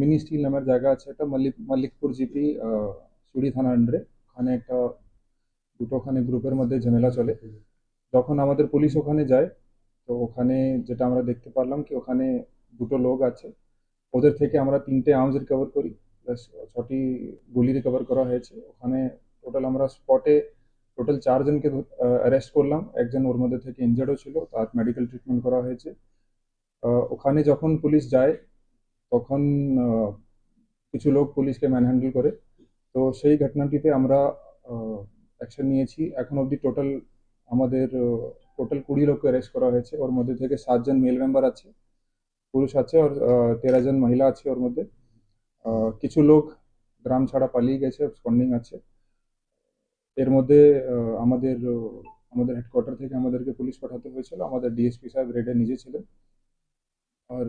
Mini still নামের জায়গা আছে, একটা মল্লিক মল্লিকপুর জিপি চুড়ি থানা আন্ডারে ওখানে একটা, দুটোখানে গ্রুপের মধ্যে ঝামেলা চলে। যখন আমাদের পুলিশ ওখানে যায়, তো ওখানে যেটা আমরা দেখতে পারলাম কি ওখানে দুটো লোক আছে। ওদের থেকে আমরা তিনটে আর্মস রিকভার করি প্লাস ছটি গুলি রিকভার করা হয়েছে। ওখানে টোটাল আমরা স্পটে টোটাল চারজনকে অ্যারেস্ট করলাম। একজন ওর মধ্যে থেকে ইনজার্ডও ছিল, তার মেডিকেল ট্রিটমেন্ট করা হয়েছে। ওখানে যখন পুলিশ যায় তখন কিছু লোক পুলিশকে ম্যানহ্যান্ডেল করে। তো সেই ঘটনাটিতে আমরা অ্যাকশন নিয়েছি। এখন অবধি টোটাল আমাদের টোটাল কুড়ি লোককে অ্যারেস্ট করা হয়েছে। ওর মধ্যে থেকে সাতজন মেল মেম্বার আছে, পুরুষ আছে আর তেরো জন মহিলা আছে ওর মধ্যে। কিছু লোক গ্রাম ছাড়া পালিয়ে গেছে, স্পন্ডিং আছে। এর মধ্যে আমাদের আমাদের হেডকোয়ার্টার থেকে আমাদেরকে পুলিশ পাঠাতে হয়েছিল। আমাদের ডিএসপি সাহেব রেডে নিজে ছিলেন। আর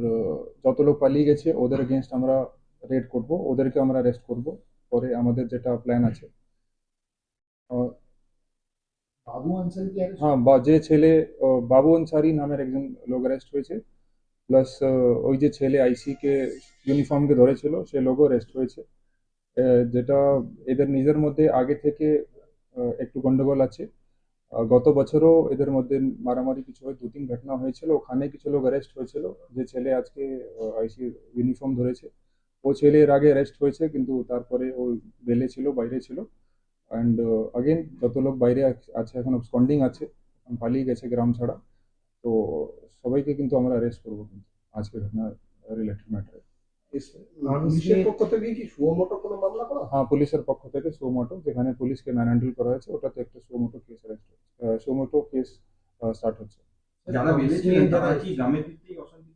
যত লোক পালিয়ে গেছে ওদের এগেনস্ট আমরা রেড করব ওদেরকে আমরা অ্যারেস্ট করব পরে আমাদের যেটা প্ল্যান আছে। বাবু আনসারি কি হ্যাঁ বা যে ছেলে বাবু আনসারি নামের একজন লোক অ্যারেস্ট হয়েছে। প্লাস ওই যে ছেলে আইসি কে ইউনিফর্মকে ধরেছিল সে লোকও অ্যারেস্ট হয়েছে। যেটা এদের নিজের মধ্যে আগে থেকে একটু গন্ডগোল আছে। গত বছরও এদের মধ্যে মারামারি কিছু হয় দু তিন ঘটনা হয়েছিল ওখানে কিছু লোক অ্যারেস্ট হয়েছিল যে ছেলে আজকে আইসি ইউনিফর্ম ধরেছে। ও ছেলে এর আগে অ্যারেস্ট হয়েছে কিন্তু তারপরে ও বেলে ছিল বাইরে ছিল। অ্যান্ড আগেন যত লোক বাইরে আছে এখন স্পন্ডিং আছে পালিয়ে গেছে গ্রাম ছাড়া। তো সবাইকে কিন্তু আমরা অ্যারেস্ট করব কিন্তু আজকে ঘটনা রিলেটেড ম্যাটারে হ্যাঁ পুলিশের পক্ষ থেকে সুমোটো যেখানে পুলিশকে ম্যানহ্যান্ডেল করা হয়েছে ওটাতে একটা suo motu case arrest suo motu case start হচ্ছে। যারা বেল ছিলেন তারা কি গ্রামে ফিরতেই অশান্তি?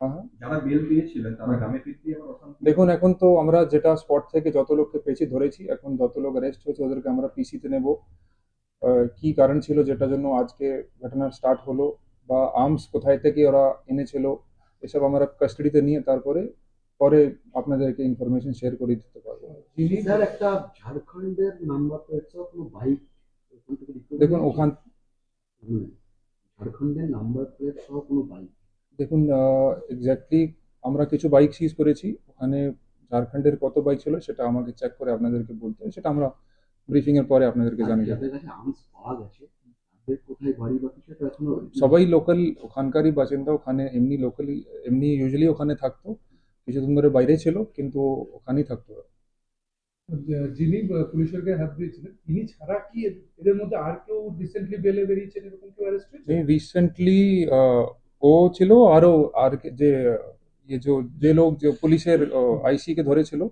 হ্যাঁ হ্যাঁ। যারা বেল পেয়েছিলেন তারা গ্রামে ফিরতেই আবার অশান্তি দেখুন এখন তো আমরা যেটা স্পট থেকে যত লোককে পেয়েছি ধরেছি এখন যত লোক অ্যারেস্ট হয়েছে ওদেরকে আমরা পিসিতে নেব। আহ, কি কারণ ছিল যেটার জন্য আজকে ঘটনা স্টার্ট হলো বা আর্মস কোথায় থেকে ওরা এনেছিল এসব আমরা কাস্টাডিতে নিয়ে তারপরে পরে আপনাদেরকে ইনফরমেশন শেয়ার করে দিতে পারব। স্যার একটা ঝাড়খণ্ডের নাম্বার কোনো বাইক দেখুন ওখান ঝাড়খণ্ডের নাম্বার প্লেট সহ কোনো বাইক দেখুন এক্স্যাক্টলি আমরা কিছু বাইক সিজ করেছি। ওখানে ঝাড়খণ্ডের কত বাইক ছিল সেটা আমাকে চেক করে আপনাদেরকে বলতে হবে। সেটা আমরা ব্রিফিং এর পরে আপনাদেরকে জানিয়ে যাদের কাছে আর্মস পাওয়া গেছে সবাই লোকাল ওখানকারই বাসিন্দা ওখানে এমনি লোকালি এমনি ইউজুয়ালি ওখানে থাকতো। কিছুদিন ধরে বাইরে ছিল কিন্তু ওখানেই থাকতো। যিনি পুলিশের গায়ে হাত দিয়েছিলেন তিনি ছাড়া কি এদের মধ্যে আর কেউ রিসেন্টলি বেলে বেরিয়েছে এরকম কেউ অ্যারেস্ট হয়েছে? রিসেন্টলি ও ছিল, আরও আর ইয়ে যে যে লোক যে পুলিশের আইসি কে ধরেছিল,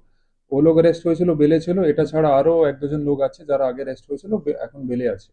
ও লোক অ্যারেস্ট হয়েছিল বেলে ছিল এটা ছাড়া আরও এক দুজন লোক আছে যারা আগে অ্যারেস্ট হয়েছিল এখন বেলে আছে।